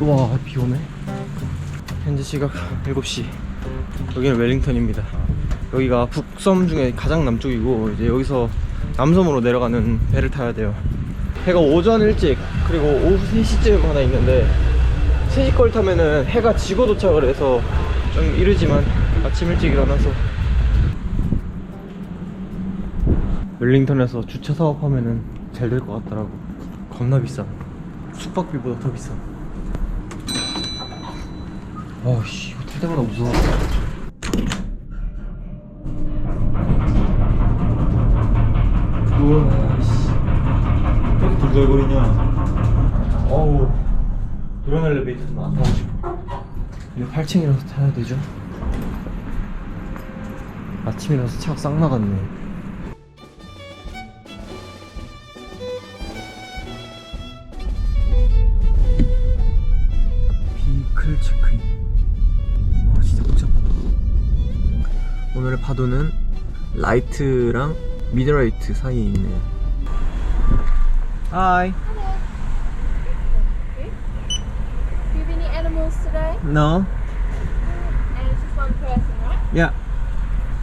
우와 비 오네. 현재 시각 7시. 여기는 웰링턴입니다. 여기가 북섬 중에 가장 남쪽이고 이제 여기서 남섬으로 내려가는 배를 타야 돼요. 해가 오전 일찍 그리고 오후 3시쯤 하나 있는데 3시 걸 타면은 해가 지고 도착을 해서 좀 이르지만 아침 일찍 일어나서 웰링턴에서 주차 사업하면은 잘 될 것 같더라고. 겁나 비싸. 숙박비보다 더 비싸 아씨 이거 탈 때마다 무서워. 우와 씨. 왜 들덜거리냐? 어우 이런 엘리베이터도 안 타고 싶어 근데 8층이라서 타야 되죠? 아침이라서 차가 싹 나갔네 파도는 라이트랑 미드라이트 사이에 있네요 하이 Do you have any animals today? No And it's just one person, right? Yeah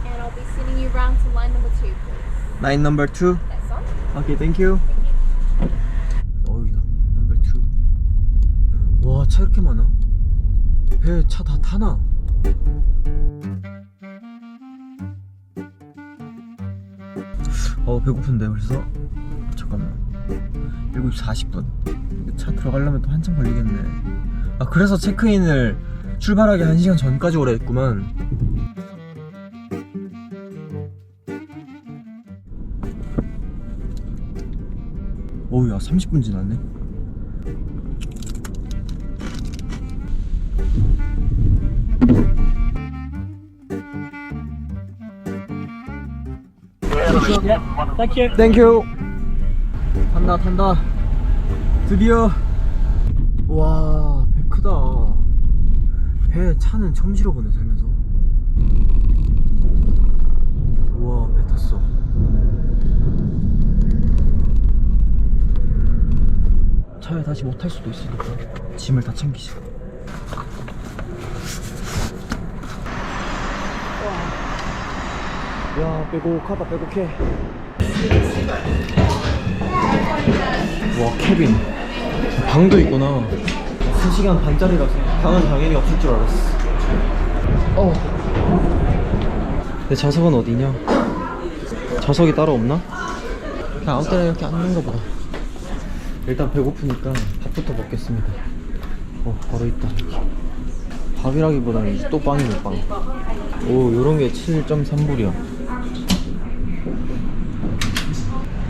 And I'll be sending you round to line number two, please. line number two That's all. 오케이 땡큐 어 여기다 넘버 2와차 이렇게 많아 배 차 다 타나 어 배고픈데. 벌써 잠깐만. 7시 40분. 차 들어가려면 또 한참 걸리겠네. 아 그래서 체크인을 출발하기 1시간 전까지 오래 했구만. 어우 야 30분 지났네 땡큐 탄다 탄다. 드디어. 와 배 크다. 배 차는 처음 실어보네 살면서. 우와 배 탔어. 차에 다시 못 탈 수도 있으니까 짐을 다 챙기자. 야 빼곡하다 빼곡해. 와 캐빈 방도 있구나. 3시간 반짜리라서 방은 당연히 없을 줄 알았어. 어. 내 좌석은 어디냐? 좌석이 따로 없나? 그냥 아무 때나 이렇게 앉는가 보다. 일단 배고프니까 밥부터 먹겠습니다. 어, 바로 있다. 밥이라기보다는 또 빵이네, 빵. 오, 요런 게 7.3불이야.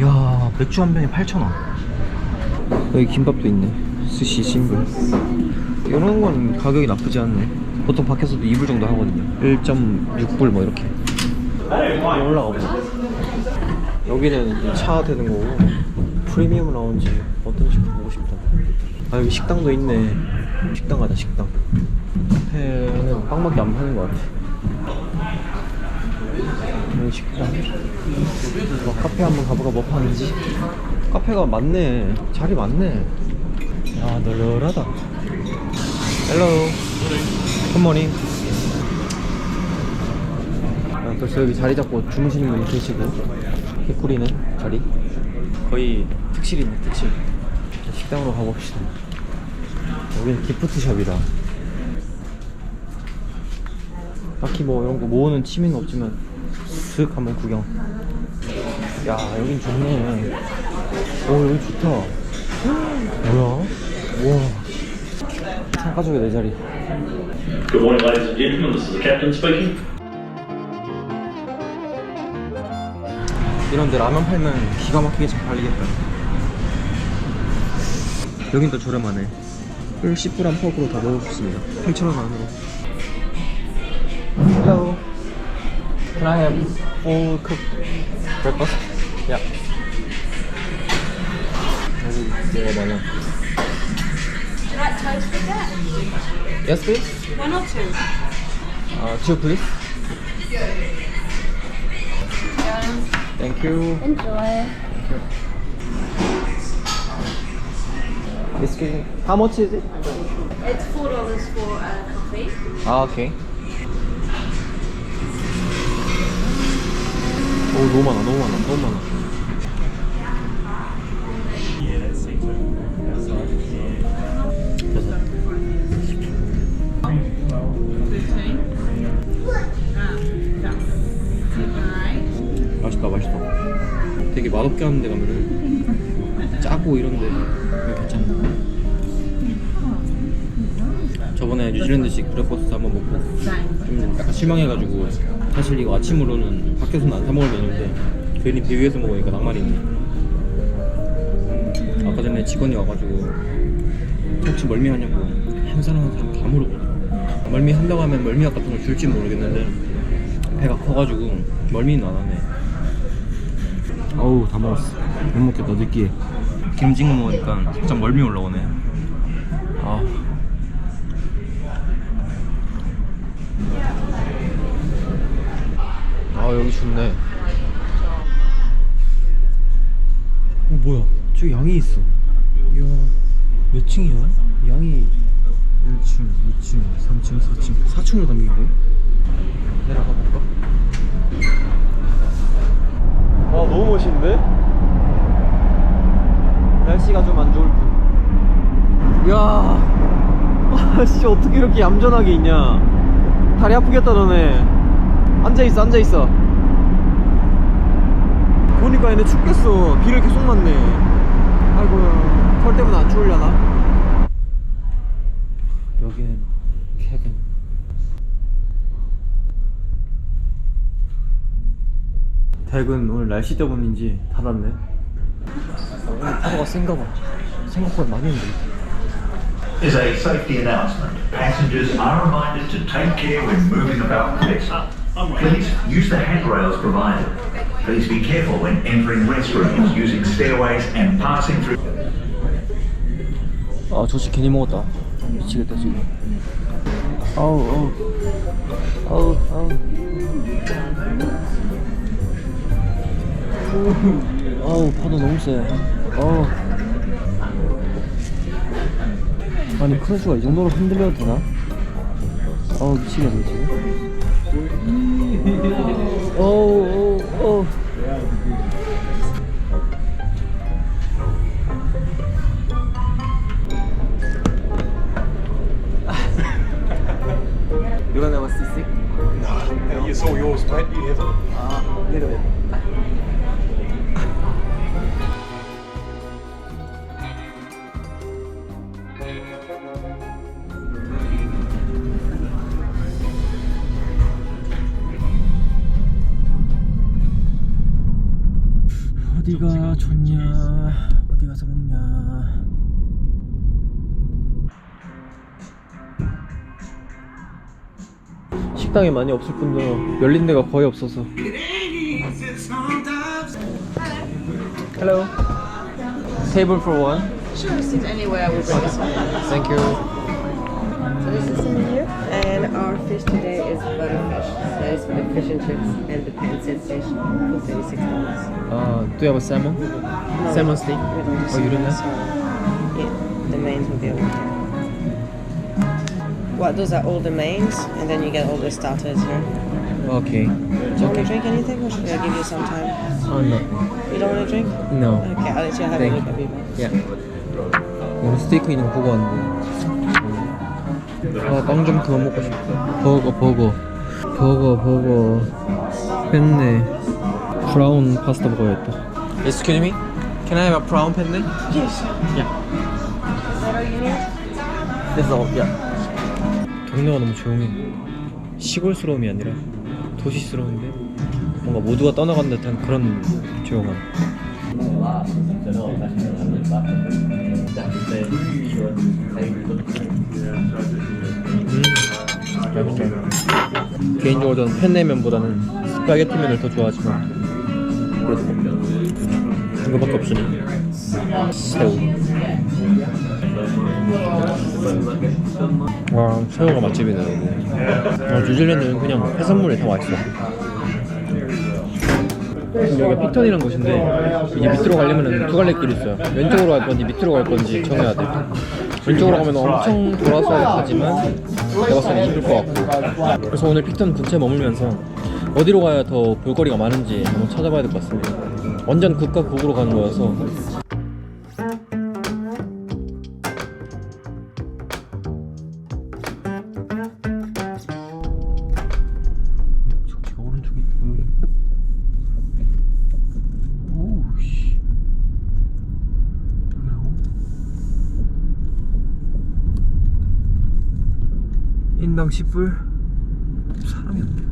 야, 맥주 한 병에 8,000원. 여기 김밥도 있네. 스시 싱글. 이런 건 가격이 나쁘지 않네. 보통 밖에서도 2불 정도 하거든요. 1.6불 뭐 이렇게. 올라가 보자. 여기는 차 되는 거고 프리미엄 라운지 어떤지 보고 싶다 아 여기 식당도 있네 식당 가자 식당 카페는 빵밖에 안 파는 것 같아 여기 식당 어, 카페 한번 가볼까 뭐 파는지. 카페가 많네. 자리 많네. 야 널널하다. 헬로 굿모닝 아, 벌써 여기 자리 잡고 주무시는 분이 계시고. 개꿀이네 자리. 거의 특실이네 특실. 식당으로 가봅시다. 여기는 기프트샵이다 딱히 뭐 이런 거 모으는 취미는 없지만 슥 한번 구경 야 여긴 좋네 오 여기 좋다 뭐야 우와 창가족의 내 자리 Good morning, ladies and gentlemen. This is the captain speaking. 이런데 라면 팔면 기가 막히게 잘 팔리겠다. 여긴 또 저렴하네. 꿀 10불 한 퍽으로 다 먹어줬습니다. 8,000원 안으로. Hello. Can I have Oh, Full cooked breakfast. Yeah. Should I toast with that? Yes, please. One or two? Uh, two, please. Thank you. Enjoy. Thank you. Biscuit. How much is it? It's four dollars for a coffee. Ah, okay. 너무 많아 너무 많아 너무 많아 맛있다 맛있다. 되게 맛없게 하는 데 가면은 짜고 이런데 괜찮아 저번에 뉴질랜드식 브렉퍼스트 한번 먹고 좀 실망해가지고 사실 이거 아침으로는 밖에서는 안 사 먹을 메뉴인데 괜히 배 위에서 먹으니까 낭만이 있네. 음, 아까 전에 직원이 와가지고 혹시 멀미 하냐고 한 사람 한 사람 다 물어보더라고. 멀미 한다고 하면 멀미약 같은 걸 줄지 모르겠는데 배가 커가지고 멀미는 안 하네. 어우 다 먹었어. 못 먹겠다 느끼해 김 찍어 먹으니까 살짝 멀미 올라오네. 아 여기 좋네 어 뭐야 저기 양이 있어 이야 몇 층이야? 양이 1층, 2층, 3층, 4층 4층으로 담긴 거야? 내려가 볼까? 와 너무 멋있는데? 날씨가 좀 안 좋을 뿐 이야 아씨 어떻게 이렇게 얌전하게 있냐 다리 아프겠다 너네 앉아있어 앉아있어 보니까 얘네 춥겠어 비를 계속 맞네 아이고 털 때문에 안 추우려나 여기는 캐빈 댁은 오늘 날씨 때문인지 닫았네 오늘 파도가 센가 봐 생각보다 많이 힘들어 is a safety announcement. Passengers are reminded to take care when moving about the vessel. Please use the handrails provided. Please be careful when entering restrooms, using stairways and passing through. 아 조식 괜히 먹었다 미치겠다 지금 아우 아우 아우 아우 오, 아우 파도 너무 세 아우 아니 크러쉬가 이 정도로 흔들려도 되나? 아우 미치겠네 지금 어우 어우 좋냐? 어디 가서 먹냐? 식당에 많이 없을 뿐더러 열린 데가 거의 없어서. Hello. Table for one. Sure, sit anywhere with this one. Thank you. So this is in fish today is butterfish. So that is for the fish and chips and the pan set fish for thirty-six dollars. Uh, do you have a salmon? Salmon steak? Oh, you don't have? Yeah, the mains will be over here. Well, those are all the mains, and then you get all the starters here. Okay. Do you want to drink anything, or should I give you some time? Oh no. You don't want to drink? No. Okay, I'll let you have Thank a look at it. Yeah. 오늘 스테이크 있는 거 보고 왔는데. 아, 빵좀 그만 먹고 싶다. 버거, 버거. 버거, 버거. 펜네. 브라운 파스타 먹어야겠다. Excuse me? Can I have a brown penne? Yes. Yeah. That's all, yeah. 경로가 너무 조용해. 시골스러움이 아니라 도시스러운데 뭔가 모두가 떠나간 듯한 그런 조용함. 음, 맛있다. 개인적으로는 펜네면보다는 스파게티면을 더 좋아하지만 그래도 이거밖에 없으니 새우. 와 새우가 맛집이네. 아, 뉴질랜드는 그냥 해산물이 다 맛있어. 여기가 픽턴이라는 곳인데 이제 밑으로 가려면 두 갈래 길이 있어요. 왼쪽으로 갈 건지 밑으로 갈 건지 정해야 돼. 왼쪽으로 가면 엄청 돌아서 가지만 때 이쁠 것 같고. 그래서 오늘 픽턴 근처에 머물면서 어디로 가야 더 볼거리가 많은지 한번 찾아봐야 될 것 같습니다. 완전 극과 극으로 가는 거여서 인당 10불 사람이 없네.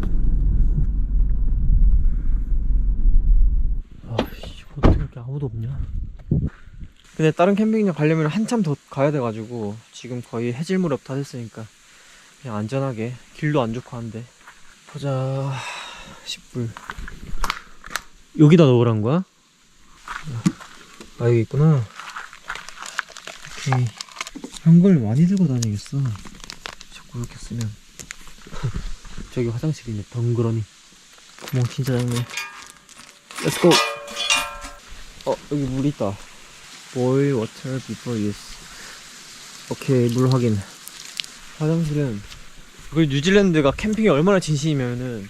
아 씨 어떻게 이렇게 아무도 없냐? 근데 다른 캠핑장 가려면 한참 더 가야 돼가지고 지금 거의 해질 무렵 다 됐으니까 그냥 안전하게 길도 안 좋고 한데. 보자 10불 여기다 넣으란 거야? 아 여기 있구나. 오케이. 한걸 많이 들고 다니겠어 이렇게 쓰면. 저기 화장실 있네 덩그러니. 구멍 진짜 작네. Let's go. 어 여기 물 있다. Boil water before use. 오케이 물 확인. 화장실은 그 뉴질랜드가 캠핑에 얼마나 진심이면은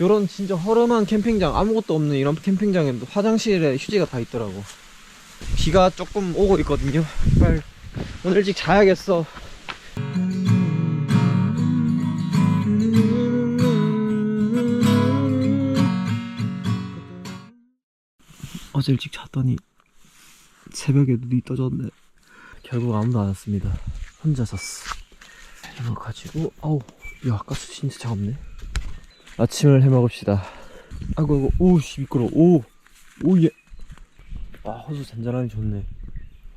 요런 진짜 허름한 캠핑장 아무것도 없는 이런 캠핑장에도 화장실에 휴지가 다 있더라고. 비가 조금 오고 있거든요. 빨리. 오늘 일찍 자야겠어 어제 일찍 잤더니 새벽에 눈이 떠졌네. 결국 아무도 안 왔습니다. 혼자 잤어 이거 가지고 어우 야 가스 진짜 차갑네. 아침을 해 먹읍시다. 아이고 아이고 오씨 미끄러 오 오예. 아 호수 잔잔하니 좋네.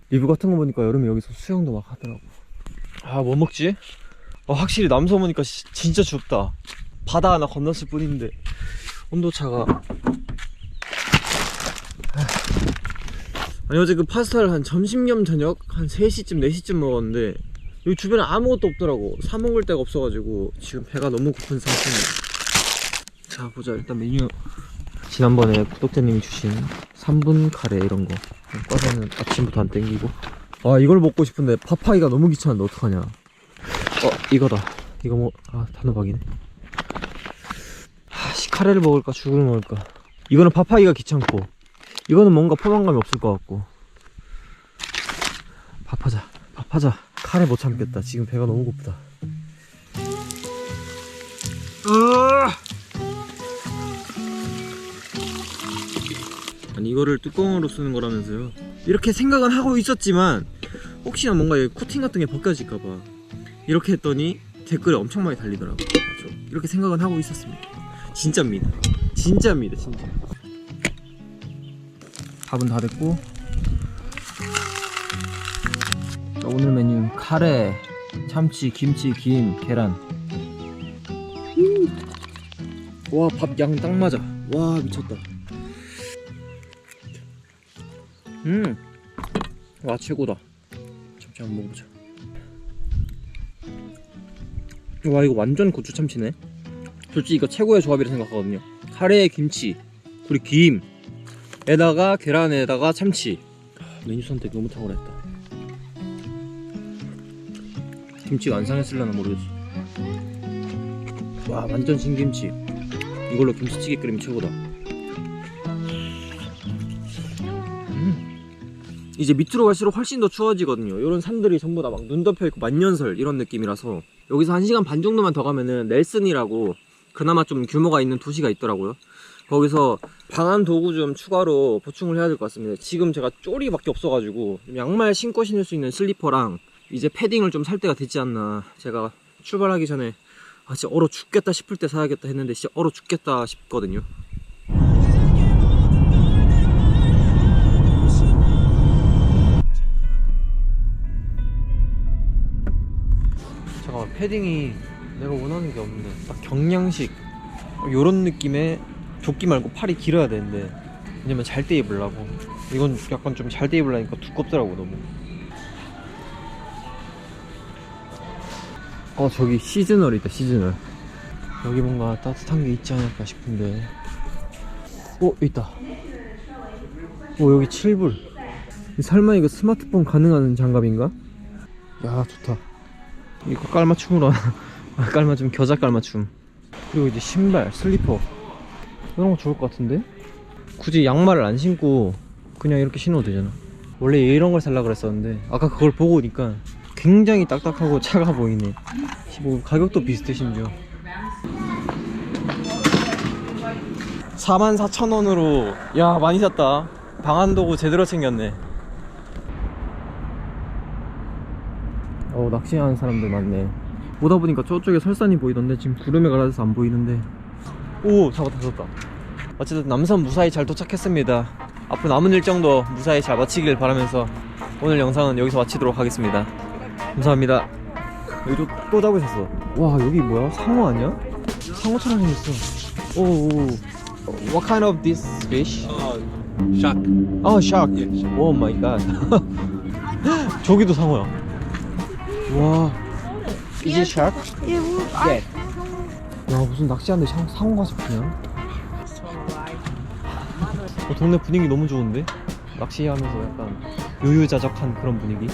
리뷰 같은 거 보니까 여름에 여기서 수영도 막 하더라고. 아 뭐 먹지? 아, 확실히 남섬 오니까 시- 진짜 춥다. 바다 하나 건넜을 뿐인데 온도차가 아니 어제 그 파스타를 한 점심 겸 저녁 한 3시쯤 4시쯤 먹었는데 여기 주변에 아무것도 없더라고. 사 먹을 데가 없어가지고 지금 배가 너무 고픈 상태입니다. 자 보자. 일단 메뉴. 지난번에 구독자님이 주신 3분 카레 이런 거. 과자는 아침부터 안 땡기고. 아 이걸 먹고 싶은데 파파이가 너무 귀찮은데 어떡하냐. 어 이거다. 이거 뭐 아 단호박이네. 아씨 카레를 먹을까 죽을 먹을까. 이거는 파파이가 귀찮고 이거는 뭔가 포만감이 없을 것 같고. 밥하자. 밥하자. 카레 못 참겠다. 지금 배가 너무 고프다! 아니 이거를 뚜껑으로 쓰는 거라면서요? 이렇게 생각은 하고 있었지만 혹시나 뭔가 코팅 같은 게 벗겨질까봐 이렇게 했더니 댓글에 엄청 많이 달리더라고요. 맞죠? 이렇게 생각은 하고 있었습니다. 진짜입니다. 진짜입니다 진짜 밥은 다 됐고. 자, 오늘 메뉴 카레, 참치, 김치, 김, 계란. 와 밥 양 딱 맞아. 와 미쳤다. 음와 최고다. 참치 한번 먹어보자. 와 이거 완전 고추 참치네. 솔직히 이거 최고의 조합이라 생각하거든요. 카레에 김치 그리고 김 에다가 계란에다가 참치. 메뉴 선택 너무 탁월했다. 김치가 안 상했을려나 모르겠어. 와 완전 신김치. 이걸로 김치찌개 끓이면 최고다. 음. 이제 밑으로 갈수록 훨씬 더 추워지거든요. 이런 산들이 전부 다 막 눈 덮여있고 만년설 이런 느낌이라서 여기서 1시간 반 정도만 더 가면은 넬슨이라고 그나마 좀 규모가 있는 도시가 있더라고요 거기서 방한 도구 좀 추가로 보충을 해야 될 것 같습니다. 지금 제가 쪼리밖에 없어가지고 양말 신고 신을 수 있는 슬리퍼랑 이제 패딩을 좀 살 때가 됐지 않나. 제가 출발하기 전에 아 진짜 얼어 죽겠다 싶을 때 사야겠다 했는데 진짜 얼어 죽겠다 싶거든요. 잠깐만 패딩이 내가 원하는 게 없네. 딱 경량식 요런 느낌의 조끼 말고 팔이 길어야 되는데 왜냐면 잘 때 입으려고. 이건 약간 좀 잘 때 입으려니까 두껍더라고 너무. 어 저기 시즈널 있다 시즈널. 여기 뭔가 따뜻한 게 있지 않을까 싶은데. 어 있다. 어 여기 7불. 설마 이거 스마트폰 가능한 장갑인가? 야 좋다. 이거 깔맞춤으로 아, 깔맞춤 겨자 깔맞춤. 그리고 이제 신발 슬리퍼 이런 거 좋을 것 같은데? 굳이 양말을 안 신고 그냥 이렇게 신어도 되잖아. 원래 이런 걸 살라 그랬었는데 아까 그걸 보고 오니까 굉장히 딱딱하고 차가 보이네. 뭐 가격도 비슷해 심지어. 44,000원으로 야 많이 샀다. 방한도구 제대로 챙겼네. 어 낚시하는 사람들 많네. 보다 보니까 저쪽에 설산이 보이던데? 지금 구름에 가라져서 안 보이는데 오 잡았다 잡았다. 어쨌든 남선 무사히 잘 도착했습니다. 앞으로 남은 일정도 무사히 잘 마치길 바라면서 오늘 영상은 여기서 마치도록 하겠습니다. 감사합니다. 여기 또, 또 잡고 있었어. 와 여기 뭐야? 상어 아니야? 상어처럼 생겼어. 오 What kind of this fish? Shark. 아 shark. 오 마이 갓 저기도 상어야. 와. Is it shark? 네. 야 무슨 낚시하는데 상, 상어 가서 그냥 어, 동네 분위기 너무 좋은데? 낚시하면서 약간 유유자적한 그런 분위기